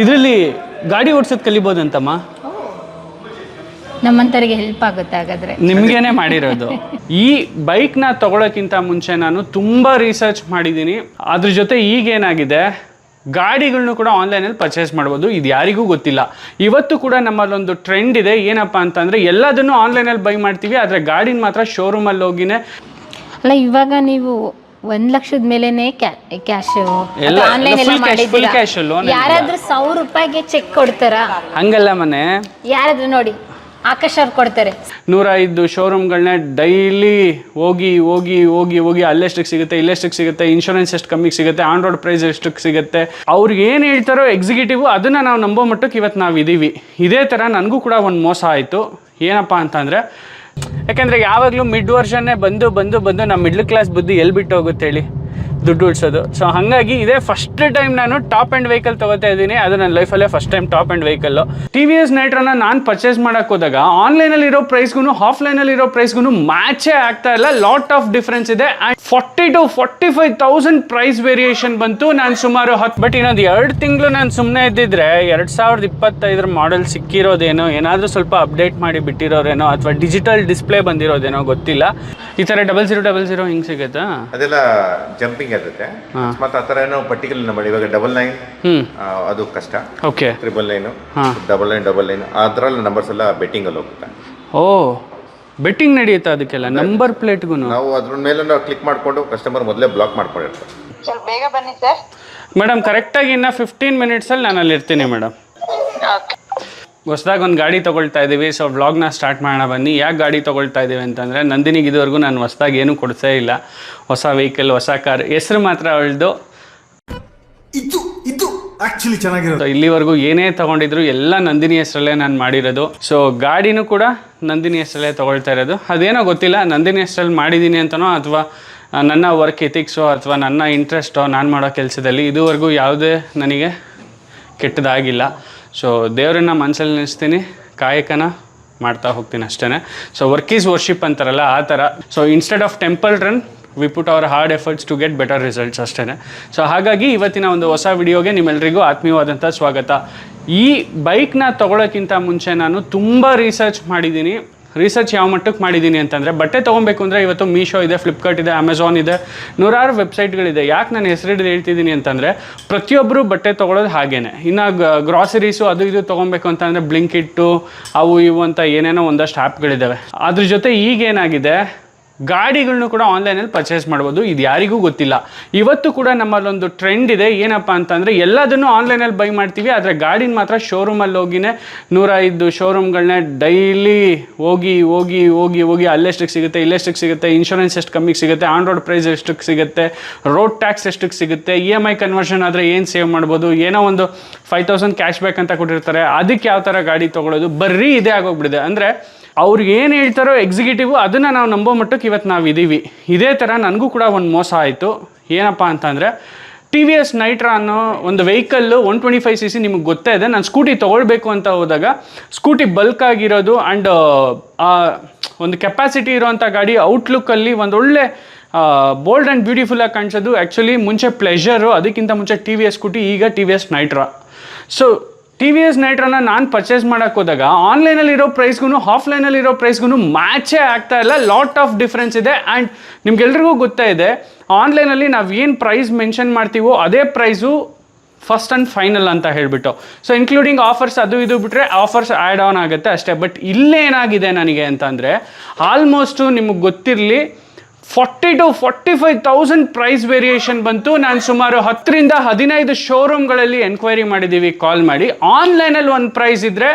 ಇದರಲ್ಲಿ ಗಾಡಿ ಓಡಿಸೋದು ಕಲಿಬೋದಂತಮ್ಮ? ನಮ್ಮಂತರಿಗೆ ಹೆಲ್ಪ್ ಆಗುತ್ತೆ ಹಾಗಾದ್ರೆ. ನಿಮ್ಗೇನೆ ಮಾಡಿರೋದು. ಈ ಬೈಕ್ನ ತಗೊಳ್ಳೋಕ್ಕಿಂತ ಮುಂಚೆ ನಾನು ತುಂಬಾ ರಿಸರ್ಚ್ ಮಾಡಿದ್ದೀನಿ. ಅದ್ರ ಜೊತೆ ಈಗೇನಾಗಿದೆ? ಗಾಡಿಗಳನ್ನು ಕೂಡ ಆನ್ಲೈನಲ್ಲಿ ಪರ್ಚೇಸ್ ಮಾಡ್ಬೋದು. ಇದು ಯಾರಿಗೂ ಗೊತ್ತಿಲ್ಲ. ಇವತ್ತು ಕೂಡ ನಮ್ಮಲ್ಲೊಂದು ಟ್ರೆಂಡ್ ಇದೆ. ಏನಪ್ಪ ಅಂತಂದ್ರೆ ಎಲ್ಲದನ್ನು ಆನ್ಲೈನಲ್ಲಿ ಬೈ ಮಾಡ್ತೀವಿ. ಆದ್ರೆ ಗಾಡಿನ ಮಾತ್ರ ಶೋರೂಮಲ್ಲಿ ಹೋಗಿನೇ ಅಲ್ಲ ಇವಾಗ ನೀವು ಒಂದ್ ಲಕ್ಷದ ಮೇಲೆನೆ ಕ್ಯಾಶ್. ಎಲ್ಲ ಆನ್ಲೈನ್ ಎಲ್ಲ full cash, full ಮಾಡಿದ್ದೀರಾ? cash, loan ಏನಿಲ್ಲ. ಯಾರಾದ್ರೂ ಸಾವಿರ ರೂಪಾಯಿಗೆ ಚೆಕ್ ಕೊಡ್ತಾರಾ? ಹಂಗಲ್ಲ ಮನೆ. ಯಾರಾದ್ರೂ ನೋಡಿ ಆಕಾಶ್ ಅವ್ರು ಕೊಡ್ತಾರೆ. ನೂರ ಐದು ಶೋರೂಮ್ಗಳನ್ನ ಡೈಲಿ ಹೋಗಿ ಹೋಗಿ ಹೋಗಿ ಹೋಗಿ ಅಲ್ಲೆಷ್ಟಕ್ಕೆ ಸಿಗುತ್ತೆ ಇಲ್ಲೆಷ್ಟಕ್ಕೆ ಸಿಗುತ್ತೆ ಇನ್ಶೂರೆನ್ಸ್ ಎಷ್ಟು ಕಮ್ಮಿಗೆ ಸಿಗುತ್ತೆ ಆನ್ ರೋಡ್ ಪ್ರೈಸ್ ಎಷ್ಟಕ್ಕೆ ಸಿಗುತ್ತೆ ಅವ್ರಿಗೆ ಏನು ಹೇಳ್ತಾರೋ ಎಕ್ಸಿಕ್ಯೂಟಿವ್ ಅದನ್ನ ನಾವು ನಂಬೋ ಮಟ್ಟಕ್ಕೆ ಇವತ್ತು ನಾವು ಇದೀವಿ ಇದೇ ಥರ ನನಗೂ ಕೂಡ ಒಂದು ಮೋಸ ಆಯಿತು. ಏನಪ್ಪ ಅಂತಂದರೆ ಯಾಕೆಂದರೆ ಯಾವಾಗಲೂ ಮಿಡ್ ವರ್ಷನ್ನೇ ಬಂದು ಬಂದು ಬಂದು ನಮ್ಮ ಮಿಡ್ಲ್ ಕ್ಲಾಸ್ ಬುದ್ಧಿ ಎಲ್ಲಿ ಬಿಟ್ಟು ಹೋಗುತ್ತೆ ಹೇಳಿ? ದುಡ್ಡು ಉಳಿಸೋದು. ಸೊ ಹಾಗಾಗಿ ಇದೇ ಫಸ್ಟ್ ಟೈಮ್ ನಾನು ಟಾಪ್ ಆ್ಯಂಡ್ ವೆಹಿಕಲ್ ತಗೋತಾ ಇದ್ದೀನಿ. ಅದು ನನ್ನ ಲೈಫಲ್ಲೇ first time top end vehicle T V S ನೈಟ್ರನ್ನ ನಾನು ಪರ್ಚೇಸ್ ಮಾಡೋಕೆ ಹೋದಾಗ ಆನ್ಲೈನಲ್ಲಿ ಇರೋ ಪ್ರೈಸ್ಗೂ ಆಫ್ಲೈನಲ್ಲಿರೋ ಪ್ರೈಸ್ಗೂ ಮ್ಯಾಚೇ ಆಗ್ತಾ ಇಲ್ಲ. ಲಾಟ್ ಆಫ್ ಡಿಫ್ರೆನ್ಸ್ ಇದೆ. And forty to forty five thousand price variation ಬಂತು. ನಾನು ಸುಮಾರು ಹತ್ತು ಬಟ್ ಇನ್ನೊಂದು ಎರಡು ತಿಂಗಳು ನಾನು ಸುಮ್ಮನೆ ಇದ್ದಿದ್ರೆ, ಎರಡು ಸಾವಿರದ ಇಪ್ಪತ್ತೈದರ ಮಾಡೆಲ್ ಸಿಕ್ಕಿರೋದೇನೋ, ಏನಾದರೂ ಸ್ವಲ್ಪ ಅಪ್ಡೇಟ್ ಮಾಡಿ ಬಿಟ್ಟಿರೋರೇನೋ, ಅಥವಾ ಡಿಜಿಟಲ್ ಡಿಸ್ಪ್ಲೇ ಬಂದಿರೋದೇನೋ ಗೊತ್ತಿಲ್ಲ. ಈ ಥರ ಡಬಲ್ ಜೀರೋ ಡಬಲ್ ಜೀರೋ ಹಿಂಗೆ ಸಿಗುತ್ತಾ? ಅದೆಲ್ಲ ಜಂಪಿಂಗ್ ಇರುತ್ತೆ. ಮತ್ತೆ ಆ ಥರ ಏನೋ ಪರ್ಟಿಕ್ಯುಲರ್ ನಂಬರ್ ಇವಾಗ ಡಬಲ್ ನೈನ್ ಅದು ಕಷ್ಟ. Okay triple nine. Double nine double nine ಆ ಥರ ನಂಬರ್ಸ್ ಎಲ್ಲ ಬೆಟ್ಟಿಂಗ್ ಅಲ್ಲಿ ಹೋಗುತ್ತೆ. ಓ ಬೆಟ್ಟಿಂಗ್ ನಡೆಯುತ್ತೆ ಅದಕ್ಕೆಲ್ಲ? ನಂಬರ್ ಪ್ಲೇಟ್ಗೂ ನಾವು ಅದ್ರ ಮೇಲೆ ನಾವು ಕ್ಲಿಕ್ ಮಾಡಿಕೊಂಡು ಕಸ್ಟಮರ್ ಮೊದಲೇ ಬ್ಲಾಕ್ ಮಾಡ್ಕೊಂಡಿರ್ತಾರೆ ಸ್ವಲ್ಪ ಬೇಗ ಬನ್ನಿ ಸರ್. ಮೇಡಮ್ ಕರೆಕ್ಟಾಗಿ ಇನ್ನು ಫಿಫ್ಟೀನ್ ಮಿನಿಟ್ಸಲ್ಲಿ ನಾನು ಅಲ್ಲಿ ಇರ್ತೀನಿ ಮೇಡಮ್ ಓಕೆ ಹೊಸ್ದಾಗಿ ಒಂದು ಗಾಡಿ ತೊಗೊಳ್ತಾ ಇದ್ದೀವಿ ಸೊ ವ್ಲಾಗ್ನ ಸ್ಟಾರ್ಟ್ ಮಾಡೋಣ ಬನ್ನಿ. ಯಾಕೆ ಗಾಡಿ ತೊಗೊಳ್ತಾ ಇದ್ದೀವಿ ಅಂತಂದರೆ ನಂದಿನಿಗೆ ಇದುವರೆಗೂ ನಾನು ಹೊಸ್ದಾಗಿ ಏನೂ ಕೊಡಿಸೇ ಇಲ್ಲ. ಹೊಸ ವೆಹಿಕಲ್ ಹೊಸ ಕಾರ್ ಹೆಸರು ಮಾತ್ರ ಅವಳದು. ಇದು ಇದು ಆ್ಯಕ್ಚುಲಿ ಚೆನ್ನಾಗಿರೋದು. ಇಲ್ಲಿವರೆಗೂ ಏನೇ ತಗೊಂಡಿದ್ರು ಎಲ್ಲ ನಂದಿನಿ ಹೆಸರಲ್ಲೇ ನಾನು ಮಾಡಿರೋದು. ಸೊ ಗಾಡಿನೂ ಕೂಡ ನಂದಿನಿ ಹೆಸರಲ್ಲೇ ತೊಗೊಳ್ತಾ ಇರೋದು. ಅದೇನೋ ಗೊತ್ತಿಲ್ಲ ನಂದಿನಿ ಹೆಸರಲ್ಲಿ ಮಾಡಿದ್ದೀನಿ ಅಂತನೋ ಅಥವಾ ನನ್ನ ವರ್ಕ್ ಎಥಿಕ್ಸೋ ಅಥವಾ ನನ್ನ ಇಂಟ್ರೆಸ್ಟೋ ನಾನು ಮಾಡೋ ಕೆಲಸದಲ್ಲಿ ಇದುವರೆಗೂ ಯಾವುದೇ ನನಗೆ ಕೆಟ್ಟದಾಗಿಲ್ಲ. ಸೊ ದೇವರನ್ನ ಮನಸ್ಸಲ್ಲಿ ನೆನೆಸ್ತೀನಿ, ಕಾಯಕನ ಮಾಡ್ತಾ ಹೋಗ್ತೀನಿ ಅಷ್ಟೇ ಸೊ ವರ್ಕ್ ಈಸ್ ವರ್ಷಿಪ್ ಅಂತಾರಲ್ಲ, ಆ ಥರ so instead of temple run we put our hard efforts to get better results ಅಷ್ಟೇ ಸೊ ಹಾಗಾಗಿ ಇವತ್ತಿನ ಒಂದು ಹೊಸ ವಿಡಿಯೋಗೆ ನಿಮ್ಮೆಲ್ಲರಿಗೂ ಆತ್ಮೀಯವಾದಂಥ ಸ್ವಾಗತ. ಈ ಬೈಕ್ನ ತಗೊಳ್ಳೋಕ್ಕಿಂತ ಮುಂಚೆ ನಾನು ತುಂಬ ರಿಸರ್ಚ್ ಮಾಡಿದ್ದೀನಿ. ರಿಸರ್ಚ್ ಯಾವ ಮಟ್ಟಕ್ಕೆ ಮಾಡಿದ್ದೀನಿ ಅಂತಂದರೆ ಬಟ್ಟೆ ತೊಗೊಬೇಕು ಅಂದರೆ ಇವತ್ತು ಮೀಶೋ ಇದೆ ಫ್ಲಿಪ್ಕಾರ್ಟ್ ಇದೆ ಅಮೆಝಾನ್ ಇದೆ, ನೂರಾರು ವೆಬ್ಸೈಟ್ಗಳಿದೆ ಯಾಕೆ ನಾನು ಹೆಸರಿಡಿದು ಹೇಳ್ತಿದ್ದೀನಿ ಅಂತಂದರೆ ಪ್ರತಿಯೊಬ್ಬರು ಬಟ್ಟೆ ತೊಗೊಳೋದು ಹಾಗೇನೆ. ಇನ್ನು ಗ್ರಾಸರೀಸು ಅದು ಇದು ತೊಗೊಬೇಕು ಅಂತಂದರೆ ಬ್ಲಿಂಕಿಟ್ಟು ಅವು ಇವು ಅಂತ ಏನೇನೋ ಒಂದಷ್ಟು ಆ್ಯಪ್ಗಳಿದ್ದಾವೆ ಅದ್ರ ಜೊತೆ ಈಗೇನಾಗಿದೆ? ಗಾಡಿಗಳನ್ನೂ ಕೂಡ ಆನ್ಲೈನಲ್ಲಿ ಪರ್ಚೇಸ್ ಮಾಡ್ಬೋದು. ಇದು ಯಾರಿಗೂ ಗೊತ್ತಿಲ್ಲ. ಇವತ್ತು ಕೂಡ ನಮ್ಮಲ್ಲೊಂದು ಟ್ರೆಂಡ್ ಇದೆ. ಏನಪ್ಪ ಅಂತಂದರೆ ಎಲ್ಲದನ್ನು ಆನ್ಲೈನಲ್ಲಿ ಬೈ ಮಾಡ್ತೀವಿ. ಆದರೆ ಗಾಡಿನ ಮಾತ್ರ ಶೋರೂಮಲ್ಲಿ ಹೋಗಿನೇ ನೂರ ಐದು ಶೋರೂಮ್ಗಳನ್ನ ಡೈಲಿ ಹೋಗಿ ಹೋಗಿ ಹೋಗಿ ಹೋಗಿ ಅಲ್ಲೆಷ್ಟಕ್ಕೆ ಸಿಗುತ್ತೆ ಇಲ್ಲೆಷ್ಟಕ್ಕೆ ಸಿಗುತ್ತೆ ಇನ್ಶೂರೆನ್ಸ್ ಎಷ್ಟು ಕಮ್ಮಿಗೆ ಸಿಗುತ್ತೆ ಆನ್ ರೋಡ್ ಪ್ರೈಸ್ ಎಷ್ಟಕ್ಕೆ ಸಿಗುತ್ತೆ ರೋಡ್ ಟ್ಯಾಕ್ಸ್ ಎಷ್ಟಕ್ಕೆ ಸಿಗುತ್ತೆ ಇ ಎಂ ಐ ಕನ್ವರ್ಷನ್ ಆದರೆ ಏನು ಸೇವ್ ಮಾಡ್ಬೋದು, ಏನೋ ಒಂದು ಫೈವ್ ತೌಸಂಡ್ ಕ್ಯಾಶ್ ಬ್ಯಾಕ್ ಅಂತ ಕೊಟ್ಟಿರ್ತಾರೆ. ಅದಕ್ಕೆ ಯಾವ ಥರ ಗಾಡಿ ತೊಗೊಳ್ಳೋದು ಬರ್ರೀ ಇದೇ ಆಗೋಗ್ಬಿಡಿದೆ ಅಂದರೆ ಅವ್ರಿಗೆ ಏನು ಹೇಳ್ತಾರೋ ಎಕ್ಸಿಕ್ಯೂಟಿವ್ ಅದನ್ನು ನಾವು ನಂಬೋ ಮಟ್ಟಕ್ಕೆ ಇವತ್ತು ನಾವು ಇದ್ದೀವಿ ಇದೇ ಥರ ನನಗೂ ಕೂಡ ಒಂದು ಮೋಸ ಆಯಿತು. ಏನಪ್ಪ ಅಂತಂದರೆ ಟಿ ವಿ ಎಸ್ ನೈಟ್ರಾ ಅನ್ನೋ ಒಂದು vehicle one twenty five C C ನಿಮಗೆ ಗೊತ್ತೇ ಇದೆ. ನಾನು ಸ್ಕೂಟಿ ತೊಗೊಳ್ಬೇಕು ಅಂತ ಹೋದಾಗ ಸ್ಕೂಟಿ ಬಲ್ಕ್ ಆಗಿರೋದು ಆ್ಯಂಡ್ ಒಂದು ಕೆಪಾಸಿಟಿ ಇರೋವಂಥ ಗಾಡಿ ಔಟ್ಲುಕ್ಕಲ್ಲಿ ಒಂದು ಒಳ್ಳೆ ಬೋಲ್ಡ್ ಆ್ಯಂಡ್ ಬ್ಯೂಟಿಫುಲ್ಲಾಗಿ ಕಾಣಿಸೋದು. ಆ್ಯಕ್ಚುಲಿ ಮುಂಚೆ ಪ್ಲೆಷರು ಅದಕ್ಕಿಂತ ಮುಂಚೆ ಟಿ ವಿ ಎಸ್ ಸ್ಕೂಟಿ ಈಗ T V S Ntorq so T V S ನೈಟ್ರನ್ನ ನಾನು ಪರ್ಚೇಸ್ ಮಾಡೋಕ್ಕೆ ಹೋದಾಗ ಆನ್ಲೈನಲ್ಲಿ ಇರೋ ಪ್ರೈಸ್ಗೂ ಆಫ್ಲೈನಲ್ಲಿ ಇರೋ ಪ್ರೈಸ್ಗೂ ಮ್ಯಾಚೇ ಆಗ್ತಾ ಇಲ್ಲ. ಲಾಟ್ ಆಫ್ ಡಿಫ್ರೆನ್ಸ್ ಇದೆ. ಆ್ಯಂಡ್ ನಿಮ್ಗೆಲ್ರಿಗೂ ಗೊತ್ತಾ ಇದೆ ಆನ್ಲೈನಲ್ಲಿ ನಾವು ಏನು ಪ್ರೈಸ್ ಮೆನ್ಷನ್ ಮಾಡ್ತೀವೋ ಅದೇ ಪ್ರೈಸು ಫಸ್ಟ್ ಆ್ಯಂಡ್ ಫೈನಲ್ ಅಂತ ಹೇಳಿಬಿಟ್ಟು. ಸೊ ಇನ್ಕ್ಲೂಡಿಂಗ್ ಆಫರ್ಸ್ ಅದು ಇದು ಬಿಟ್ಟರೆ ಆಫರ್ಸ್ ಆ್ಯಡ್ ಆನ್ ಆಗುತ್ತೆ ಅಷ್ಟೇ. ಬಟ್ ಇಲ್ಲೇನಾಗಿದೆ ನನಗೆ ಅಂತಂದರೆ ಆಲ್ಮೋಸ್ಟು ನಿಮಗೆ ಗೊತ್ತಿರಲಿ forty to forty five thousand price variation ಬಂತು. ನಾನು ಸುಮಾರು ಹತ್ತರಿಂದ ಹದಿನೈದು ಶೋರೂಮ್ಗಳಲ್ಲಿ ಎನ್ಕ್ವೈರಿ ಮಾಡಿದ್ದೀವಿ ಕಾಲ್ ಮಾಡಿ. ಆನ್ಲೈನಲ್ಲಿ ಒಂದು ಪ್ರೈಸ್ ಇದ್ದರೆ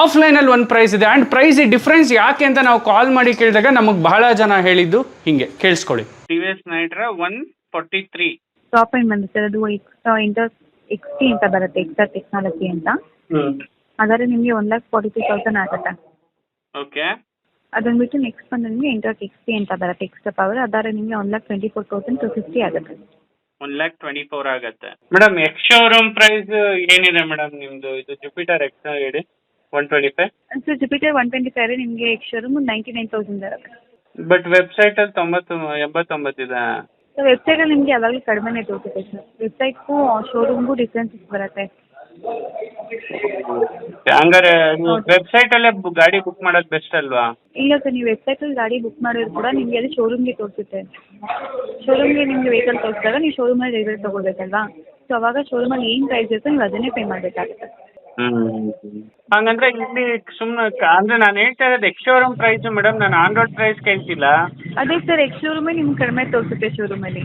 ಆಫ್ಲೈನಲ್ಲಿ ಒಂದು ಪ್ರೈಸ್ ಇದೆ. ಆ್ಯಂಡ್ ಪ್ರೈಸ್ ಡಿಫ್ರೆನ್ಸ್ ಯಾಕೆ ಅಂತ ನಾವು ಕಾಲ್ ಮಾಡಿ ಕೇಳಿದಾಗ ನಮಗೆ ಬಹಳ ಜನ ಹೇಳಿದ್ದು ಹಿಂಗೆ ಕೇಳಿಸ್ಕೊಳ್ಳಿ. T V S Ntorq one forty three. Top end ಬಂದು ಸರ್ ಅದು ಎಕ್ಸ್ ಇಂಟರ್ ಎಕ್ಸ್ಟಿ ಅಂತ ಬರುತ್ತೆ ಎಕ್ಸ್ಟ್ರಾ ಟೆಕ್ನಾಲಜಿ ಅಂತ. ಅದರಲ್ಲಿ ನಿಮಗೆ one lakh forty three thousand ಆಗುತ್ತೆ. ಓಕೆ ಅದನ್ನ ಬಿಟ್ಟು ನೆಕ್ಸ್ಟ್ ಬಂದು ನಿಮಗೆ ಇಂಟರ್ ಎಕ್ಸ್ ಅಂತ ಬರುತ್ತೆ. ಎಕ್ಸ್ಟ್ರಾ ಪವರ್ ಅದರ ನಿಮಗೆ one lakh twenty four thousand two fifty ಆಗುತ್ತೆ. ಒನ್ ಲ್ಯಾಕ್ ಟ್ವೆಂಟಿ ಫೋರ್ ಆಗುತ್ತೆ. ಮೇಡಮ್ ಎಕ್ಸ್ ಶೋರೂಮ್ ಪ್ರೈಸ್ ಏನಿದೆ ಮೇಡಮ್ ನಿಮ್ಮದು ಇದು ಜುಪಿಟರ್ ಎಕ್ಸ್ ಹೇಳಿ one twenty five sir Jupiter one twenty five ನಿಮಗೆ X showroom ninety nine thousand ಬರುತ್ತೆ ಬಟ್ ವೆಬ್ಸೈಟಲ್ಲಿ ತೊಂಬತ್ತು ಎಂಬತ್ತೊಂಬತ್ತಿದೆ ಸೊ ವೆಬ್ಸೈಟಲ್ಲಿ ನಿಮಗೆ ಯಾವಾಗಲೂ ಕಡಿಮೆನೇ ತೋರಿಸುತ್ತೆ. ಸರ್ ವೆಬ್ಸೈಟ್ಗೂ ಶೋರೂಮ್ಗೂ ಡಿಫ್ರೆನ್ಸಸ್ ಬರುತ್ತೆ. ಹಂಗಾರೆ ವೆಬ್ಸೈಟ್ ಅಲ್ಲೇ ಗಾಡಿ ಬುಕ್ ಮಾಡೋದು ಬೆಸ್ಟ್ ಅಲ್ವಾ? ಇಲ್ಲ ಸರ್ ನೀವು ವೆಬ್ಸೈಟಲ್ಲಿ ಗಾಡಿ ಬುಕ್ ಮಾಡಿದ್ರು ಕೂಡ ನಿಮಗೆ ಅಲ್ಲಿ ಶೋರೂಮ್ಗೆ ತೋರಿಸುತ್ತೆ. ಶೋರೂಮ್ಗೆ ನಿಮಗೆ ವೆಹಿಕಲ್ ತೋರಿಸಿದಾಗ ನೀವು ಶೋರೂಮಲ್ಲಿ ವೆಹಿಕಲ್ ತೊಗೊಳ್ಬೇಕಲ್ವಾ? ಸೊ ಅವಾಗ ಶೋರೂಮಲ್ಲಿ ಏನ್ ಪ್ರೈಸ್ ಇರುತ್ತೆ ನೀವು ಅದನ್ನೇ ಪೇ ಮಾಡಬೇಕಾಗುತ್ತೆ. ಹ್ಮ್ ಹಂಗಂದ್ರೆ ಇಲ್ಲಿ ಸುಮ್ಮನೆ ಅಂದ್ರೆ ನಾನು ಹೇಳ್ತಾ ಇರೋದು ಎಕ್ಸ್ ಶೋರೂಮ್ ಪ್ರೈಸ್ ಮೇಡಮ್ ನಾನು ಆನ್ ರೋಡ್ ಪ್ರೈಸ್ ಕೇಳ್ತಿಲ್ಲ. ಅದೇ ಸರ್ ಎಕ್ಸ್ ಶೋರೂಮೇ ನಿಮ್ಗೆ ಕಡಿಮೆ ತೋರಿಸುತ್ತೆ ಶೋರೂಮಲ್ಲಿ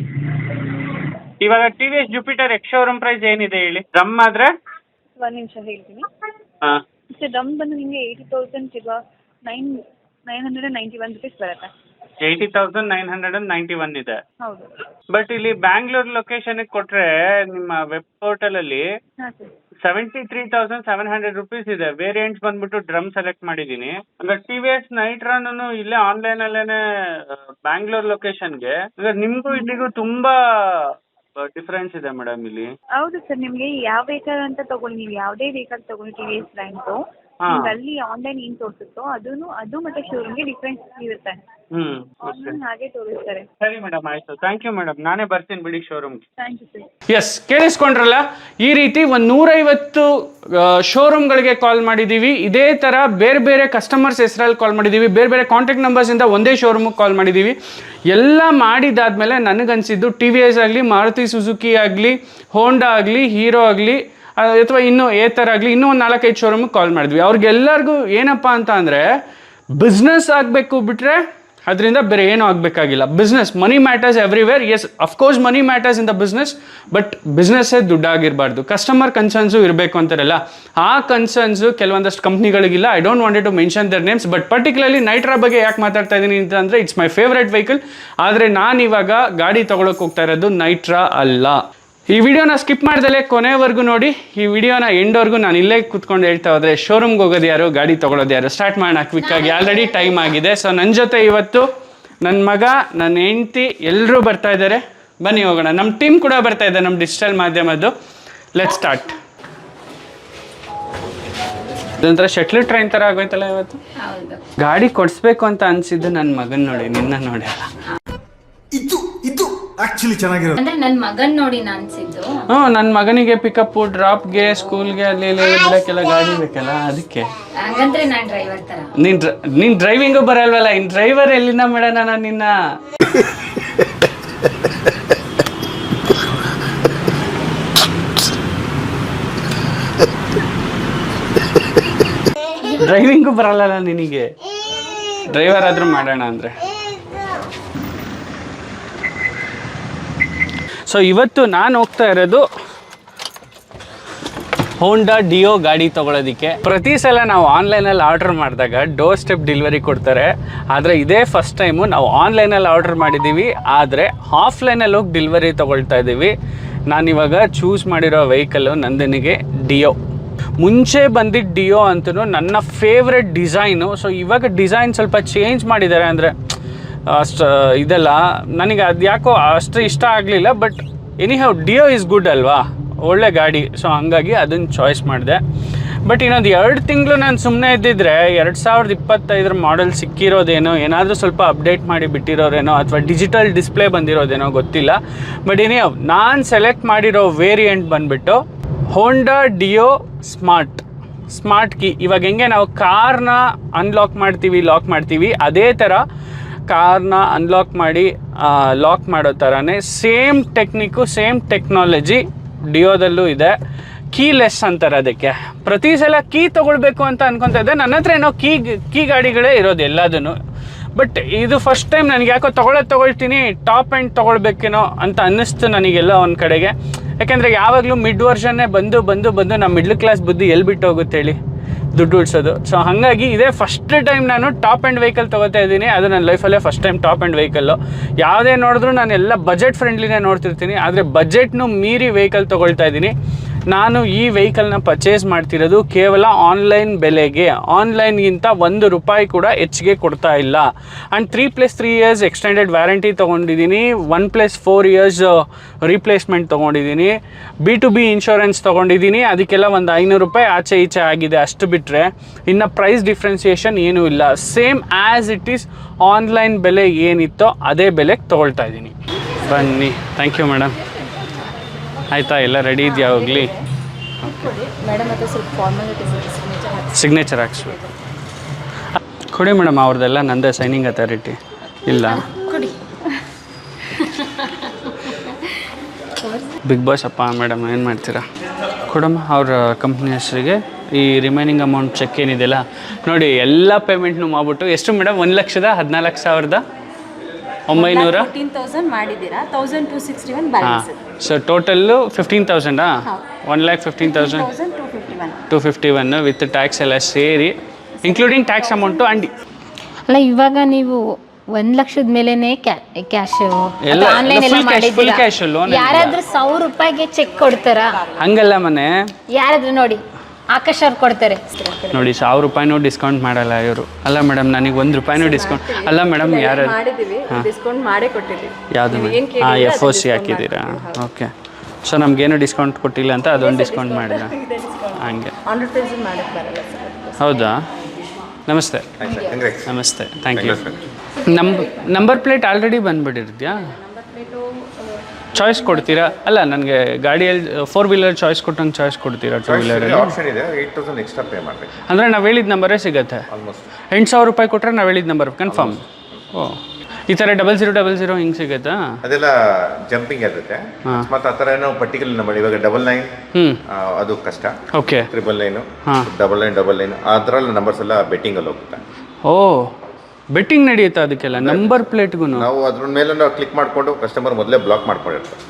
ಇವಾಗ T V S Jupiter X showroom price ಏನಿದೆ ಹೇಳಿ? ಡ್ರಮ್ ಆದ್ರೆ? ಒಂದು ನಿಮಿಷ ಹೇಳ್ತೀನಿ. ಮತ್ತೆ ಸರ್ ಬಂದು ನಿಮಗೆ ಏಯ್ಟಿ ತೌಸಂಡ್ ಸಿಗುವ nine nine hundred ninety one rupees ಬರುತ್ತೆ. Eighty thousand nine hundred and ninety one ಇದೆ. ಹೌದು. ಬಟ್ ಇಲ್ಲಿ ಬ್ಯಾಂಗ್ಳೂರ್ ಲೊಕೇಶನ್ ಕೊಟ್ರೆ ನಿಮ್ಮ ವೆಬ್ ಪೋರ್ಟಲ್ ಅಲ್ಲಿ ಹಾಂ sir. Seventy three thousand seven hundred rupees ಇದೆ. ವೇರಿಯಂಟ್ ಬಂದ್ಬಿಟ್ಟು ಡ್ರಮ್ ಸೆಲೆಕ್ಟ್ ಮಾಡಿದೀನಿ ಅಂದ್ರೆ ಟಿ ವಿ ಎಸ್ ನೈಟ್ರಾನು ಇಲ್ಲೇ ಆನ್ಲೈನ್ ಅಲ್ಲೇನೆ ಬ್ಯಾಂಗ್ಳೂರ್ ಲೊಕೇಶನ್ಗೆ ನಿಮ್ಗೂ ಇಲ್ಲಿಗೂ ತುಂಬಾ ಡಿಫ್ರೆನ್ಸ್ ಇದೆ ಮೇಡಮ್ ಇಲ್ಲಿ. ಹೌದು ಸರ್ ನಿಮಗೆ ಯಾವ ವೆಹಿಕಲ್ ಅಂತ ತಗೊಳ್ಳಿ. ನೀವು ಯಾವುದೇ ವೆಹಿಕಲ್ ತಗೊಳ್ಳಿ ಟಿ ವಿ ಎಸ್ ಅಲ್ಲಿ ಆನ್ಲೈನ್ ಏನ್ ತೋರಿಸುತ್ತೋ ಅದನ್ನು ಅದು ಮತ್ತೆ ಶೋರೂಮ್ಗೆ ಡಿಫ್ರೆನ್ಸ್ ಇರುತ್ತೆ. ಹ್ಮ್ ಆನ್ಲೈನ್ ಹಾಗೆ ತೋರಿಸ್ತಾರೆ. ಸರಿ ಮೇಡಮ್ ಆಯ್ತು. ಥ್ಯಾಂಕ್ ಯು ಮೇಡಮ್ ನಾನೇ ಬರ್ತೀನಿ ಬಿಡಿ ಶೋರೂಮ್ಗೆ ಥ್ಯಾಂಕ್ ಯು ಸರ್ ಎಸ್ ಕೇಳಿಸ್ಕೊಂಡ್ರಲ್ಲ? ಈ ರೀತಿ ಒಂದು ನೂರೈವತ್ತು ಶೋರೂಮ್ಗಳಿಗೆ ಕಾಲ್ ಮಾಡಿದ್ದೀವಿ ಇದೇ ಥರ ಬೇರೆ ಬೇರೆ ಕಸ್ಟಮರ್ಸ್ ಹೆಸರಲ್ಲಿ ಕಾಲ್ ಮಾಡಿದ್ದೀವಿ ಬೇರೆ ಬೇರೆ ಕಾಂಟ್ಯಾಕ್ಟ್ ನಂಬರ್ಸಿಂದ ಒಂದೇ ಶೋರೂಮಿಗೆ ಕಾಲ್ ಮಾಡಿದ್ದೀವಿ ಎಲ್ಲ ಮಾಡಿದಾದ್ಮೇಲೆ ನನಗನ್ಸಿದ್ದು ಟಿ ವಿ ಎಸ್ ಆಗಲಿ ಮಾರುತಿ ಸುಜುಕಿ ಆಗಲಿ ಹೋಂಡಾ ಆಗಲಿ ಹೀರೋ ಆಗಲಿ ಅಥವಾ ಇನ್ನೂ ಏ ಥರ ಆಗಲಿ, ಇನ್ನೂ ಒಂದು ನಾಲ್ಕೈದು ಶೋರೂಮಿಗೆ ಕಾಲ್ ಮಾಡಿದ್ವಿ. ಅವ್ರಿಗೆಲ್ಲರಿಗೂ ಏನಪ್ಪ ಅಂತ ಅಂದರೆ ಬಿಸ್ನೆಸ್ ಆಗಬೇಕು ಬಿಟ್ಟರೆ ಅದರಿಂದ ಬೇರೆ ಏನೂ ಆಗಬೇಕಾಗಿಲ್ಲ. Business money matters everywhere yes of course money matters in the business but ಬಿಸ್ನೆಸ್ಸೇ ದುಡ್ಡಾಗಿರಬಾರ್ದು. ಕಸ್ಟಮರ್ ಕನ್ಸರ್ನ್ಸು ಇರಬೇಕು ಅಂತಾರಲ್ಲ. ಆ ಕನ್ಸರ್ನ್ಸು ಕೆಲವೊಂದಷ್ಟು ಕಂಪ್ನಿಗಳಿಗಿಲ್ಲ I don't wanted to mention their names but particularly Ntorq ಬಗ್ಗೆ ಯಾಕೆ ಮಾತಾಡ್ತಾ ಇದ್ದೀನಿ ಅಂತಂದರೆ ಇಟ್ಸ್ ಮೈ ಫೇವ್ರೆಟ್ ವೆಹಿಕಲ್ ಆದರೆ ನಾನು ಇವಾಗ ಗಾಡಿ ತೊಗೊಳಕ್ಕೆ ಹೋಗ್ತಾ ಇರೋದು ನೈಟ್ರಾ ಅಲ್ಲ. ಈ ವಿಡಿಯೋನ ಸ್ಕಿಪ್ ಮಾಡ್ದಲೇ ಕೊನೆವರೆಗೂ ನೋಡಿ. ಈ ವಿಡಿಯೋನ ಎಂಡ್ವರೆಗೂ ನಾನು ಇಲ್ಲೇ ಕೂತ್ಕೊಂಡು ಹೇಳ್ತಾ ಹೋದ್ರೆ ಶೋರೂಮ್ಗೆ ಹೋಗೋದು ಯಾರು ಗಾಡಿ ತೊಗೊಳೋದು ಯಾರು? ಸ್ಟಾರ್ಟ್ ಮಾಡೋಣ ಆಗಿ. ಆಲ್ರೆಡಿ ಟೈಮ್ ಆಗಿದೆ. ಸೊ ನನ್ನ ಜೊತೆ ಇವತ್ತು ನನ್ನ ಮಗ ನನ್ನ ಹೆಂಡ್ತಿ ಎಲ್ಲರೂ ಬರ್ತಾ ಇದ್ದಾರೆ. ಬನ್ನಿ ಹೋಗೋಣ. ನಮ್ಮ ಟೀಮ್ ಕೂಡ ಬರ್ತಾ ಇದೆ ನಮ್ಮ ಡಿಜಿಟಲ್ ಮಾಧ್ಯಮದ್ದು. ಲೆಟ್ ಸ್ಟಾರ್ಟ್ ಇದೊಂಥರ ಶಟ್ಲ್ ಟ್ರೈನ್ ಥರ ಆಗೋಯ್ತಲ್ಲ ಇವತ್ತು? ಗಾಡಿ ಕೊಡಿಸ್ಬೇಕು ಅಂತ ಅನಿಸಿದ್ದು ನನ್ನ ಮಗನ ನೋಡಿ ನಿನ್ನ ನೋಡಿ ಆಕ್ಚುಲಿ ಚೆನ್ನಾಗಿರೋದು. ಅಂದ್ರೆ ನನ್ನ ಮಗನ್ ನೋಡಿ ನಾನು ಅನ್ಸಿದ್ದು ಹ್ಞೂ ನನ್ನ ಮಗನಿಗೆ ಪಿಕಪ್ ಡ್ರಾಪ್ಗೆ ಸ್ಕೂಲ್ಗೆ ಅಲ್ಲಿ ಇಲ್ಲಿ ಬಿಡೋಕ್ಕೆಲ್ಲ ಗಾಡಿ ಬೇಕಲ್ಲ ಅದಕ್ಕೆ. ಹಂಗಂದ್ರೆ ನಾನ್ ಡ್ರೈವರ್ ತರ. ನಿನ್ ನಿನ್ ಡ್ರೈವಿಂಗ್ ಡ್ರೈವಿಂಗು ಬರಲ್ವಲ್ಲ ಇನ್ ಡ್ರೈವರ್ ಎಲ್ಲಿಂದ ಮಾಡೋಣ ನಾನು ನಿನ್ನ ಡ್ರೈವಿಂಗು ಬರಲ್ಲ ನಿನಗೆ? ಡ್ರೈವರ್ ಆದ್ರೂ ಮಾಡೋಣ ಅಂದ್ರೆ. ಸೊ ಇವತ್ತು ನಾನು ಹೋಗ್ತಾ ಇರೋದು ಹೋಂಡಾ ಡಿಯೋ ಗಾಡಿ ತೊಗೊಳೋದಕ್ಕೆ. ಪ್ರತಿ ಸಲ ನಾವು ಆನ್ಲೈನಲ್ಲಿ ಆರ್ಡರ್ ಮಾಡಿದಾಗ ಡೋರ್ ಸ್ಟೆಪ್ ಡೆಲಿವರಿ ಕೊಡ್ತಾರೆ. ಆದರೆ ಇದೇ ಫಸ್ಟ್ ಟೈಮು ನಾವು ಆನ್ಲೈನಲ್ಲಿ ಆರ್ಡರ್ ಮಾಡಿದ್ದೀವಿ. ಆದರೆ ಆಫ್ಲೈನಲ್ಲಿ ಹೋಗಿ ಡೆಲಿವರಿ ತೊಗೊಳ್ತಾ ಇದ್ದೀವಿ. ನಾನಿವಾಗ ಚೂಸ್ ಮಾಡಿರೋ ವೆಹಿಕಲ್ಲು ನಂದನಿಗೆ ಡಿಯೋ ಮುಂಚೆ ಬಂದಿದ್ದ ಡಿಯೋ ಅಂತೂ ನನ್ನ ಫೇವ್ರೆಟ್ ಡಿಸೈನು ಸೊ ಇವಾಗ ಡಿಸೈನ್ ಸ್ವಲ್ಪ ಚೇಂಜ್ ಮಾಡಿದ್ದಾರೆ ಅಂದರೆ ಅಷ್ಟು, ಇದೆಲ್ಲ ನನಗೆ ಅದು ಯಾಕೋ ಅಷ್ಟು ಇಷ್ಟ ಆಗಲಿಲ್ಲ but anyhow Dio is good ಅಲ್ವಾ? ಒಳ್ಳೆ ಗಾಡಿ. ಸೊ ಹಂಗಾಗಿ ಅದನ್ನು ಚಾಯ್ಸ್ ಮಾಡಿದೆ. ಬಟ್ ಇನ್ನೊಂದು ಎರಡು ತಿಂಗಳು ನಾನು ಸುಮ್ಮನೆ ಇದ್ದಿದ್ರೆ, ಎರಡು ಸಾವಿರದ ಇಪ್ಪತ್ತೈದರ ಮಾಡೆಲ್ ಸಿಕ್ಕಿರೋದೇನೋ, ಏನಾದರೂ ಸ್ವಲ್ಪ ಅಪ್ಡೇಟ್ ಮಾಡಿ ಬಿಟ್ಟಿರೋರೇನೋ, ಅಥವಾ ಡಿಜಿಟಲ್ ಡಿಸ್ಪ್ಲೇ ಬಂದಿರೋದೇನೋ ಗೊತ್ತಿಲ್ಲ. ಬಟ್ ಏನೇ ನಾನು ಸೆಲೆಕ್ಟ್ ಮಾಡಿರೋ ವೇರಿಯಂಟ್ ಬಂದುಬಿಟ್ಟು Honda Dio smart smart key ಇವಾಗ ಹೆಂಗೆ ನಾವು ಕಾರ್ನ ಅನ್ಲಾಕ್ ಮಾಡ್ತೀವಿ ಲಾಕ್ ಮಾಡ್ತೀವಿ, ಅದೇ ಥರ ಕಾರ್ನ ಅನ್ಲಾಕ್ ಮಾಡಿ ಲಾಕ್ ಮಾಡೋ ಥರನೇ ಸೇಮ್ ಟೆಕ್ನಿಕ್ಕು ಸೇಮ್ ಟೆಕ್ನಾಲಜಿ ಡಿಯೋದಲ್ಲೂ ಇದೆ. ಕೀಲೆಸ್ ಅಂತಾರೆ ಅದಕ್ಕೆ. ಪ್ರತಿ ಸಲ ಕೀ ತೊಗೊಳ್ಬೇಕು ಅಂತ ಅನ್ಕೊತಾ ಇದ್ದೆ ನನ್ನ ಹತ್ರ ಏನೋ ಕೀ ಕೀ ಗಾಡಿಗಳೇ ಇರೋದು ಎಲ್ಲದೂ ಬಟ್ ಇದು ಫಸ್ಟ್ ಟೈಮ್ ನನಗೆ ಯಾಕೋ ತೊಗೊಳ್ಳೋದು ತೊಗೊಳ್ತೀನಿ ಟಾಪ್ ಆ್ಯಂಡ್ ತೊಗೊಳ್ಬೇಕೇನೋ ಅಂತ ಅನ್ನಿಸ್ತು ನನಗೆಲ್ಲ ಒಂದು ಕಡೆಗೆ. ಯಾಕೆಂದರೆ ಯಾವಾಗಲೂ ಮಿಡ್ ವರ್ಷನ್ನೇ ಬಂದು ಬಂದು ಬಂದು ನಮ್ಮ ಮಿಡ್ಲ್ ಕ್ಲಾಸ್ ಬುದ್ಧಿ ಎಲ್ಲಿ ಬಿಟ್ಟು ಹೋಗುತ್ತೆ ಹೇಳಿ. ದುಡ್ಡು ಉಳಿಸೋದು. ಸೊ ಹಾಗಾಗಿ ಇದೇ ಫಸ್ಟ್ ಟೈಮ್ ನಾನು ಟಾಪ್ ಆ್ಯಂಡ್ ವೆಹಿಕಲ್ ತೊಗೋತಾ ಇದ್ದೀನಿ. ಅದು ನನ್ನ ಲೈಫಲ್ಲೇ first time top end vehicle ಯಾವುದೇ ನೋಡಿದ್ರು ನಾನು ಎಲ್ಲ ಬಜೆಟ್ ಫ್ರೆಂಡ್ಲಿನೇ ನೋಡ್ತಿರ್ತೀನಿ. ಆದರೆ ಬಜೆಟ್ನು ಮೀರಿ ವೆಹಿಕಲ್ ತೊಗೊಳ್ತಾ ಇದ್ದೀನಿ. ನಾನು ಈ ವೆಹಿಕಲ್ನ ಪರ್ಚೇಸ್ ಮಾಡ್ತಿರೋದು ಕೇವಲ ಆನ್ಲೈನ್ ಬೆಲೆಗೆ. ಆನ್ಲೈನ್ಗಿಂತ ಒಂದು ರೂಪಾಯಿ ಕೂಡ ಹೆಚ್ಚಿಗೆ ಕೊಡ್ತಾ ಇಲ್ಲ. And three plus three years extended warranty ತೊಗೊಂಡಿದ್ದೀನಿ. One plus four years replacement ತೊಗೊಂಡಿದ್ದೀನಿ. ಬಿ ಟು ಬಿ ಇನ್ಶೂರೆನ್ಸ್ ತೊಗೊಂಡಿದ್ದೀನಿ. ಅದಕ್ಕೆಲ್ಲ ಒಂದು ಐನೂರು ರೂಪಾಯಿ ಆಚೆ ಈಚೆ ಆಗಿದೆ ಅಷ್ಟು ಬಿಟ್ಟರೆ ಇನ್ನು ಪ್ರೈಸ್ ಡಿಫ್ರೆನ್ಸಿಯೇಷನ್ ಏನೂ ಇಲ್ಲ. Same as it is online ಬೆಲೆ ಏನಿತ್ತೋ ಅದೇ ಬೆಲೆಗೆ ತೊಗೊಳ್ತಾ ಇದ್ದೀನಿ. ಬನ್ನಿ. ಥ್ಯಾಂಕ್ ಯು ಮೇಡಮ್ ಆಯಿತಾ ಎಲ್ಲ ರೆಡಿ ಇದೆಯಾ ಹೋಗ್ಲಿ? ಮೇಡಮ್ ಹತ್ರ ಸ್ವಲ್ಪ ಫಾರ್ಮಾಲಿಟೀಸ್ ಸಿಗ್ನೇಚರ್ ಹಾಕಿ ಸಿಗ್ನೇಚರ್ ಹಾಕ್ಸ್ಬೇಕು ಕೊಡಿ ಮೇಡಮ್ ಅವ್ರದ್ದೆಲ್ಲ ನಂದೇ ಸೈನಿಂಗ್ ಅಥಾರಿಟಿ ಇಲ್ಲ? ಬಿಗ್ ಬಾಸ್ ಅಪ್ಪ ಮೇಡಮ್ ಏನು ಮಾಡ್ತೀರಾ? ಕೊಡಮ್ಮ ಅವ್ರ ಕಂಪ್ನಿ ಹೆಸರಿಗೆ ಈ ರಿಮೈನಿಂಗ್ ಅಮೌಂಟ್ ಚೆಕ್ ಏನಿದೆಯಲ್ಲ ನೋಡಿ ಎಲ್ಲ ಪೇಮೆಂಟ್ನು ಮಾಡ್ಬಿಟ್ಟು ಎಷ್ಟು ಮೇಡಮ್ ಒಂದು ಲಕ್ಷದ ಹದಿನಾಲ್ಕು ಸಾವಿರದ ಒಂಬೈನೂರ? ಫೋರ್ಟೀನ್ ತೌಸಂಡ್ ಮಾಡಿದ್ದೀರಾ? ತೌಸಂಡ್ ಟು ಸಿಕ್ಸ್ಟಿ ಒನ್ ಹಾಂ. Balance so total fifteen thousand one lakh fifteen thousand thousand two fifty one two fifty one with tax ಎಲ್ಲ ಸೇರಿ ಇನ್ಕ್ಲೂಡಿಂಗ್ ಟ್ಯಾಕ್ಸ್ ಅಮೌಂಟು ಅಂಡಿ ಅಲ್ಲ ಇವಾಗ ನೀವು ಒಂದ್ ಲಕ್ಷದ ಮೇಲೆನೆ ಕ್ಯಾಶ್ ಎಲ್ಲ ಆನ್ಲೈನ್ ಎಲ್ಲ full cash, full ಮಾಡಿದ್ದೀರಾ? cash, loan ಏನಿಲ್ಲ. ಯಾರಾದ್ರೂ ಸಾವಿರ ರೂಪಾಯಿಗೆ ಚೆಕ್ ಕೊಡ್ತಾರಾ? ಹಂಗಲ್ಲ ಮನೆ. ಯಾರಾದ್ರೂ ನೋಡಿ. ಆಕಾಶ್ ಅವ್ರು ಕೊಡ್ತಾರೆ. ನೋಡಿ ಸಾವಿರ ರೂಪಾಯಿನೂ ಡಿಸ್ಕೌಂಟ್ ಮಾಡಲ್ಲ ಇವರು. ಅಲ್ಲ ಮೇಡಮ್ ನನಗೆ ಒಂದು ರೂಪಾಯಿನೂ ಡಿಸ್ಕೌಂಟ್ ಅಲ್ಲ ಮೇಡಮ್ ಯಾರು ಡಿಸ್ಕೌಂಟ್ ಮಾಡೇ ಕೊಟ್ಟಿದ್ದೀವಿ ಯಾವುದು ಹಾಂ ಎಫ್ ಓ ಸಿ ಹಾಕಿದ್ದೀರಾ? ಓಕೆ ಸೊ ನಮಗೇನು ಡಿಸ್ಕೌಂಟ್ ಕೊಟ್ಟಿಲ್ಲ ಅಂತ ಅದೊಂದು ಡಿಸ್ಕೌಂಟ್ ಮಾಡಿಲ್ಲ. ಹಂಗೆ. ಹೌದಾ? ನಮಸ್ತೆ. ಸರ್ ನಮಸ್ತೆ. ಥ್ಯಾಂಕ್ ಯು ನಂಬ್ ನಂಬರ್ ಪ್ಲೇಟ್ ಆಲ್ರೆಡಿ ಬಂದ್ಬಿಟ್ಟಿರ್ತೀಯಾ ಚಾಯ್ಸ್ ಕೊಡ್ತೀರಾ? ಅಲ್ಲ ನನಗೆ ಗಾಡಿಯಲ್ಲಿ ಫೋರ್ ವೀಲರ್ ಚಾಯ್ಸ್ ಕೊಟ್ಟಂಗೆ ಚಾಯ್ಸ್ ಕೊಡ್ತೀರಾ ಟೂ ವೀಲರ್ ಆಪ್ಷನ್ ಇದೆ ಏಯ್ಟ್ ತೌಸಂಡ್ ಎಕ್ಸ್ಟ್ರಾ ಪೇ ಮಾಡಬೇಕು. ಅಂದರೆ ನಾವು ಹೇಳಿದ ನಂಬರೇ ಸಿಗುತ್ತೆ. ಆಲ್ಮೋಸ್ಟ್ ಎಂಟು ಸಾವಿರ ರೂಪಾಯಿ ಕೊಟ್ಟರೆ ನಾವು ಹೇಳಿದ ನಂಬರ್ ಕನ್ಫರ್ಮ್ ಓ. ಈ ಥರ ಡಬಲ್ ಜೀರೋ ಡಬಲ್ ಜೀರೋ ಹಿಂಗೆ ಸಿಗುತ್ತಾ? ಅದೆಲ್ಲ ಜಂಪಿಂಗ್ ಇರುತ್ತೆ ಮತ್ತು ಆ ಥರ ಏನೋ ಪರ್ಟಿಕ್ಯುಲರ್ ನಂಬರ್ ಇವಾಗ ಡಬಲ್ ನೈನ್ ಹ್ಞೂ ಅದು ಕಷ್ಟ. Okay triple nine. Double nine double nine ಎಲ್ಲ ನಂಬರ್ಸ್ ಎಲ್ಲ ಬೆಟ್ಟಿಂಗಲ್ಲಿ ಹೋಗುತ್ತೆ. ಓ. ಬೆಟ್ಟಿಂಗ್ ನಡೆಯುತ್ತೆ ಅದಕ್ಕೆಲ್ಲ ನಂಬರ್ ಪ್ಲೇಟ್ಗೂ ನಾವು ಅದ್ರ ಮೇಲೆ ನಾವು ಕ್ಲಿಕ್ ಮಾಡಿಕೊಂಡು ಕಸ್ಟಮರ್ ಮೊದಲೇ ಬ್ಲಾಕ್ ಮಾಡ್ಕೊಂಡಿರ್ತಾರೆ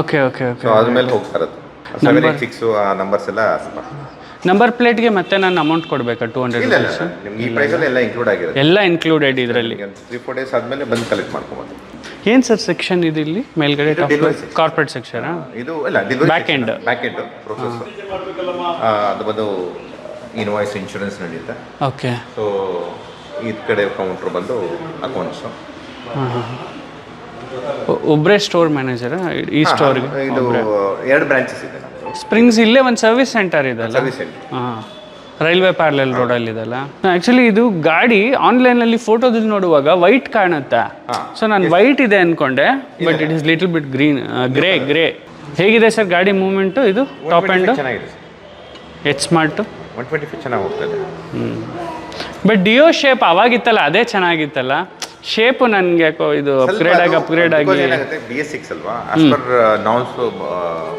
ಓಕೆ ಓಕೆ ಓಕೆ ಸೊ ಅದ್ರ ಮೇಲೆ ಹೋಗ್ತಾ ಇರುತ್ತೆ ಸೆವೆನ್ ಏಟ್ ಸಿಕ್ಸು ಆ ನಂಬರ್ಸ್ ಎಲ್ಲ ನಂಬರ್ ಪ್ಲೇಟ್ಗೆ ಮತ್ತೆ ನಾನು ಅಮೌಂಟ್ ಕೊಡಬೇಕಾ? ಟೂ ಹಂಡ್ರೆಡ್ ಇಲ್ಲ ಇಲ್ಲ ನಿಮ್ಗೆ ಈ ಪ್ರೈಸಲ್ಲಿ ಎಲ್ಲ ಇನ್ಕ್ಲೂಡ್ ಆಗಿದೆ ಎಲ್ಲ ಇನ್ಕ್ಲೂಡೆಡ್ ಇದರಲ್ಲಿ. ತ್ರೀ ಫೋರ್ ಡೇಸ್ ಆದಮೇಲೆ ಬಂದು ಕಲೆಕ್ಟ್ ಮಾಡ್ಕೊಬೋದು. ಏನು ಸರ್ ಸೆಕ್ಷನ್ ಇದು ಇಲ್ಲಿ? ಮೇಲ್ಗಡೆ. ಕಾರ್ಪೊರೇಟ್ ಸೆಕ್ಷನ್ ಇದು ಇಲ್ಲ back end back end process ಅದು ಬಂದು ಇನ್ವಾಯ್ಸ್ ಇನ್ಶೂರೆನ್ಸ್ ನಡೆಯುತ್ತೆ ಓಕೆ ಸೊ ಈ ಕಡೆ ಕೌಂಟ್ರ್ ಬಂದು ಅಕೌಂಟ್ಸು ಒಬ್ಬರೇ ಸ್ಟೋರ್ ಮ್ಯಾನೇಜರ್ ಈ ಸ್ಟೋರ್ ಇದು ಎರಡು ಬ್ರಾಂಚಸ್ ಇದೆ. ಸ್ಪ್ರಿಂಗ್ಸ್ ಇಲ್ಲೇ ಒಂದು ಸರ್ವಿಸ್ ಸೆಂಟರ್ ಇದೆ ಸರ್ವಿಸ್ ಸೆಂಟರ್ ಹಾಂ. ರೈಲ್ವೆ ಪ್ಯಾರ್ಲಲ್ ರೋಡಲ್ಲಿ ಇದೆಲ್ಲ ಆ್ಯಕ್ಚುಲಿ ಇದು ಗಾಡಿ ಆನ್ಲೈನಲ್ಲಿ ಫೋಟೋದಲ್ಲಿ ನೋಡುವಾಗ ವೈಟ್ ಕಾಣುತ್ತೆ. ಸೊ ನಾನು ವೈಟ್ ಇದೆ ಅಂದ್ಕೊಂಡೆ but it is little bit green grey grey ಹೇಗಿದೆ ಸರ್ ಗಾಡಿ ಮೂವ್ಮೆಂಟು ಇದು? ಟಾಪ್ ಆ್ಯಂಡು ಚೆನ್ನಾಗಿದೆ H smart one twenty five ಚೆನ್ನಾಗಿ ಹೋಗ್ತದೆ ಬಟ್ ಡಿಯೋ ಶೇಪ್ ಅವಾಗಿತ್ತಲ್ಲ ಅದೇ ಚೆನ್ನಾಗಿತ್ತಲ್ಲ. ಶೇಪು ನನಗೆ ಇದು ಅಪ್ಗ್ರೇಡ್ ಆಗಿ ಅಪ್ಗ್ರೇಡ್ ಆಗಿ ಬಿ ಎಸ್ ಸಿಕ್ಸ್ ಅಲ್ವಾ? ನಾನ್ಸ್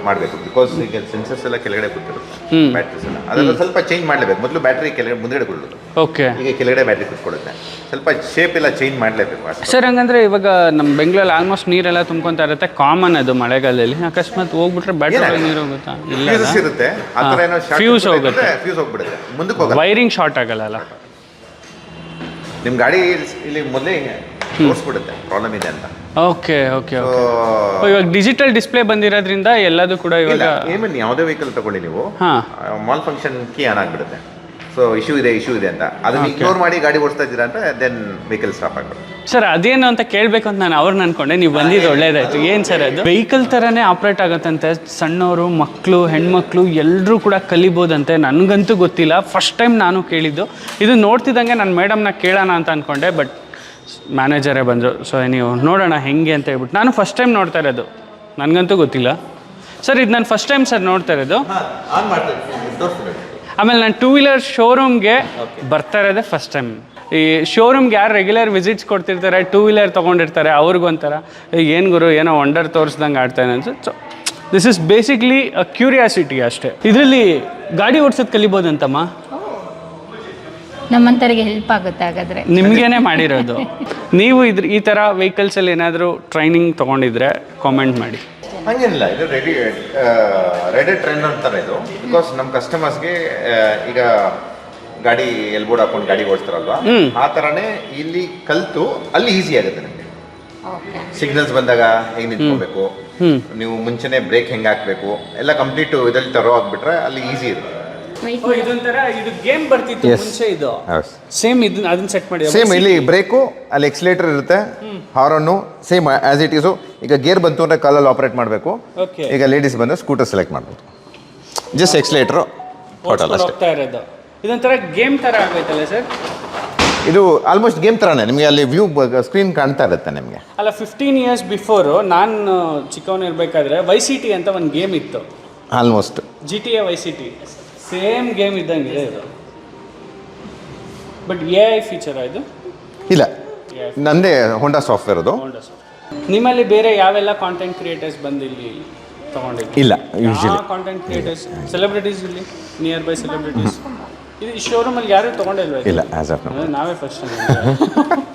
ಮಾಡಬೇಕು. ಬಿಕಾಸ್ ಈಗ ಸೆನ್ಸರ್ಸ್ ಎಲ್ಲ ಕೆಳಗಡೆ ಕೂತಿರುತ್ತೆ. ಬ್ಯಾಟ್ರೀಸ್ ಎಲ್ಲ. ಅದೆಲ್ಲ ಸ್ವಲ್ಪ ಚೇಂಜ್ ಮಾಡಲೇಬೇಕು. ಮೊದಲು ಬ್ಯಾಟ್ರಿ ಕೆಳಗಡೆ ಮುಂದೆ ಕೊಡೋದು ಓಕೆ ಈಗ ಕೆಳಗಡೆ ಬ್ಯಾಟ್ರಿ ಕೂತ್ಕೊಳ್ಳುತ್ತೆ. ಸ್ವಲ್ಪ ಶೇಪ್ ಎಲ್ಲ ಚೇಂಜ್ ಮಾಡಲೇಬೇಕು ಸರ್ ಹಂಗಂದ್ರೆ ಇವಾಗ ನಮ್ಮ ಬೆಂಗಳೂರಲ್ಲಿ ಆಲ್ಮೋಸ್ಟ್ ನೀರೆಲ್ಲ ತುಂಬ್ಕೊಂತ ಇರುತ್ತೆ. ಕಾಮನ್ ಅದು ಮಳೆಗಾಲದಲ್ಲಿ. ಅಕಸ್ಮಾತ್ ಹೋಗ್ಬಿಟ್ರೆ ಬ್ಯಾಟ್ರಿ ನೀರು ಹೋಗುತ್ತಾ? ಇಲ್ಲ ಇರುತ್ತೆ. ಆ ಥರ ಏನೋ Fuse ಹೋಗುತ್ತೆ. ಫ್ಯೂಸ್ ಹೋಗ್ಬಿಡುತ್ತೆ. ಮುಂದಕ್ಕೆ ವೈರಿಂಗ್ ಶಾರ್ಟ್ ಆಗಲ್ಲ. ನಿಮ್ಮ ಗಾಡಿ ಇಲ್ಲಿ ಮೊದಲೇ ತೋರಿಸ್ಬಿಡುತ್ತೆ. ಪ್ರಾಬ್ಲಮ್ ಇದೆ ಅಂತ. ಓಕೆ ಓಕೆ ಇವಾಗ ಡಿಜಿಟಲ್ ಡಿಸ್ಪ್ಲೇ ಬಂದಿರೋದ್ರಿಂದ ಎಲ್ಲದೂ ಕೂಡ ಇವಾಗ ಏಮನ್ ಯಾವುದೇ ವೆಹಿಕಲ್ ತಗೊಳ್ಳಿ ನೀವು. ಮಾಲ್ ಫಂಕ್ಷನ್ ಕೀ ಆನ್ ಆಗಿಬಿಡುತ್ತೆ. ಸೊ ಇಶ್ಯೂ ಇದೆ ಇಶ್ಯೂ ಇದೆ ಅಂತ. ಅದನ್ನ ಇಗ್ನೋರ್ ಮಾಡಿ ಗಾಡಿ ಓಡಿಸ್ತಾ ಇದ್ದೀರಾ ಅಂತ ದೆನ್ ವೆಹಿಕಲ್ ಸ್ಟಾಪ್ ಆಗ್ಬಿಡುತ್ತೆ. ಸರ್ ಅದೇನು ಅಂತ ಕೇಳಬೇಕು ಅಂತ ನಾನು ಅವ್ರನ್ನ ಅನ್ಕೊಂಡೆ. ನೀವು ಬಂದಿದ್ದು ಒಳ್ಳೇದಾಯ್ತು. ಏನು ಸರ್ ಅದು? ವೆಹಿಕಲ್ ಥರನೇ ಆಪ್ರೇಟ್ ಆಗುತ್ತಂತೆ. ಸಣ್ಣವರು ಮಕ್ಕಳು ಹೆಣ್ಮಕ್ಳು ಎಲ್ಲರೂ ಕೂಡ ಕಲಿಬೋದಂತೆ. ನನಗಂತೂ ಗೊತ್ತಿಲ್ಲ. ಫಸ್ಟ್ ಟೈಮ್ ನಾನು ಕೇಳಿದ್ದು. ಇದು ನೋಡ್ತಿದ್ದಂಗೆ ನಾನು ಮೇಡಮ್ನ ಕೇಳೋಣ ಅಂತ ಅಂದ್ಕೊಂಡೆ ಬಟ್ ಮ್ಯಾನೇಜರೇ ಬಂದರು. ಸೊ ನೀವು ನೋಡೋಣ ಹೆಂಗೆ ಅಂತ ಹೇಳ್ಬಿಟ್ಟು. ನಾನು ಫಸ್ಟ್ ಟೈಮ್ ನೋಡ್ತಾ ಇರೋದು. ನನಗಂತೂ ಗೊತ್ತಿಲ್ಲ. ಸರ್ ಇದು ನಾನು ಫಸ್ಟ್ ಟೈಮ್ ಸರ್ ನೋಡ್ತಾ ಇರೋದು. ಆನ್ ಮಾಡ್ತೀನಿ ತೋರಿಸ್ತೀನಿ ಆಮೇಲೆ ನಾನು ಟೂ ವೀಲರ್ ಶೋರೂಮ್ಗೆ ಬರ್ತಾ ಇರೋದೇ ಫಸ್ಟ್ ಟೈಮ್ ಈ ಶೋರೂಮ್ಗೆ ಯಾರು ರೆಗ್ಯುಲರ್ ವಿಸಿಟ್ಸ್ ಕೊಡ್ತಿರ್ತಾರೆ ಟೂ ವೀಲರ್ ತೊಗೊಂಡಿರ್ತಾರೆ ಅವ್ರಿಗೊಂಥರ ಏನು ಗುರು ಏನೋ ವಂಡರ್ ತೋರಿಸ್ದಂಗೆ ಆಡ್ತಾನೆ ಅನ್ಸುತ್ತೆ so this is basically uh curiosity ಅಷ್ಟೇ. ಇದರಲ್ಲಿ ಗಾಡಿ ಓಡಿಸೋದು ಕಲಿಬೋದಂತಮ್ಮ? ನಮ್ಮಂತರಿಗೆ ಹೆಲ್ಪ್ ಆಗುತ್ತೆ ಹಾಗಾದ್ರೆ. ನಿಮಗೇನೆ ಮಾಡಿರೋದು. ನೀವು ಇದ್ರ ಈ ಥರ ವೆಹಿಕಲ್ಸಲ್ಲಿ ಏನಾದರೂ ಟ್ರೈನಿಂಗ್ ತೊಗೊಂಡಿದ್ರೆ ಕಾಮೆಂಟ್ ಮಾಡಿ. ಹಂಗೇನಿಲ್ಲ ಇದು ರೆಡಿ ರೆಡಿ ಟ್ರೆಂಡ್ ಅಂತಾರೆ ಇದು. ಬಿಕಾಸ್ ನಮ್ಮ ಕಸ್ಟಮರ್ಸ್ಗೆ ಈಗ ಗಾಡಿ ಎಲ್ಬೋರ್ಡ್ ಹಾಕೊಂಡು ಗಾಡಿ ಓಡಿಸ್ತಾರಲ್ವಾ? ಆ ಥರನೇ ಇಲ್ಲಿ ಕಲಿತು ಅಲ್ಲಿ ಈಸಿ ಆಗುತ್ತೆ ನಿಮಗೆ. ಸಿಗ್ನಲ್ಸ್ ಬಂದಾಗ ಹೆಂಗೆ ನಿಂತ್ಕೋಬೇಕು? ನೀವು ಮುಂಚೆನೆ ಬ್ರೇಕ್ ಹೆಂಗೆ ಹಾಕಬೇಕು? ಎಲ್ಲ ಕಂಪ್ಲೀಟ್ ಇದರಲ್ಲಿ ತರೋ ಹಾಕ್ಬಿಟ್ರೆ ಅಲ್ಲಿ ಈಸಿ ಇರುತ್ತೆ. ಇದೊಂಥರ ಇದು ಗೇಮ್ ಬರ್ತಿತ್ತು ಮುಂಚೆ ಇದು. ಸೇಮ್ ಇದನ್ನ ಅದನ್ನ ಸೆಟ್ ಮಾಡಿ ಸೇಮ್ ಇಲ್ಲಿ ಬ್ರೇಕು ಅಲ್ಲಿ ಎಕ್ಸಿಲೇಟರ್ ಇರುತ್ತೆ ಹಾರನ್ನು ಸೇಮ್ ಆಸ್ ಇಟ್ ಈಸು ಈಗ ಗೇರ್ ಬಂತು ಅಂದರೆ ಕಾಲಲ್ಲಿ ಆಪರೇಟ್ ಮಾಡಬೇಕು. ಈಗ ಲೇಡೀಸ್ ಬಂದ್ರೆ ಸ್ಕೂಟರ್ ಸೆಲೆಕ್ಟ್ ಮಾಡ್ಬೋದು. ಜಸ್ಟ್ ಎಕ್ಸಿಲೇಟರ್ ಟೋಟಲ್ ಹೋಗ್ತಾ ಇರೋದು. ಇದೊಂಥರ ಗೇಮ್ ಥರ ಆಗೈತಲ್ಲ ಸರ್ ಇದು ಆಲ್ಮೋಸ್ಟ್ ಗೇಮ್ ಥರನೇ ನಿಮಗೆ ಅಲ್ಲಿ ವ್ಯೂ ಸ್ಕ್ರೀನ್ ಕಾಣ್ತಾ ಇರುತ್ತೆ ನಿಮಗೆ. ಅಲ್ಲ ಫಿಫ್ಟೀನ್ ಇಯರ್ಸ್ ಬಿಫೋರು ನಾನು ಚಿಕ್ಕವನಿರ್ಬೇಕಾದ್ರೆ ವೈ ಸಿ ಟಿ ಅಂತ ಒಂದು ಗೇಮ್ ಇತ್ತು. Almost G T A Vice City same game ಇದ್ದಂಗಿದೆ ಇದು ಬಟ್ ಎ ಐ ಫೀಚರ್ ಇದು? ಇಲ್ಲ. ನಂದೇ ಹೋಂಡಾ ಸಾಫ್ಟ್ವೇರ್ ಅದು. Honda software. ನಿಮ್ಮಲ್ಲಿ ಬೇರೆ ಯಾವೆಲ್ಲ ಕಾಂಟೆಂಟ್ ಕ್ರಿಯೇಟರ್ಸ್ ಬಂದು ಇಲ್ಲಿ ತಗೊಂಡಿದ್ದೀರಾ ಇಲ್ಲ ಯೂಶುವಲಿ ಕಾಂಟೆಂಟ್ ಕ್ರಿಯೇಟರ್ಸ್ ಸೆಲೆಬ್ರಿಟೀಸ್ ಇಲ್ಲಿ? ನಿಯರ್ ಬೈ ಸೆಲೆಬ್ರಿಟೀಸ್ ಇದು ಶೋರೂಮಲ್ಲಿ ಯಾರು ತಗೊಂಡಿಲ್ವಾ ಇದು? ಇಲ್ಲ ಆಸ್ ಆಫ್ ಅಂದ್ರೆ ನಾವೇ ಫಸ್ಟ್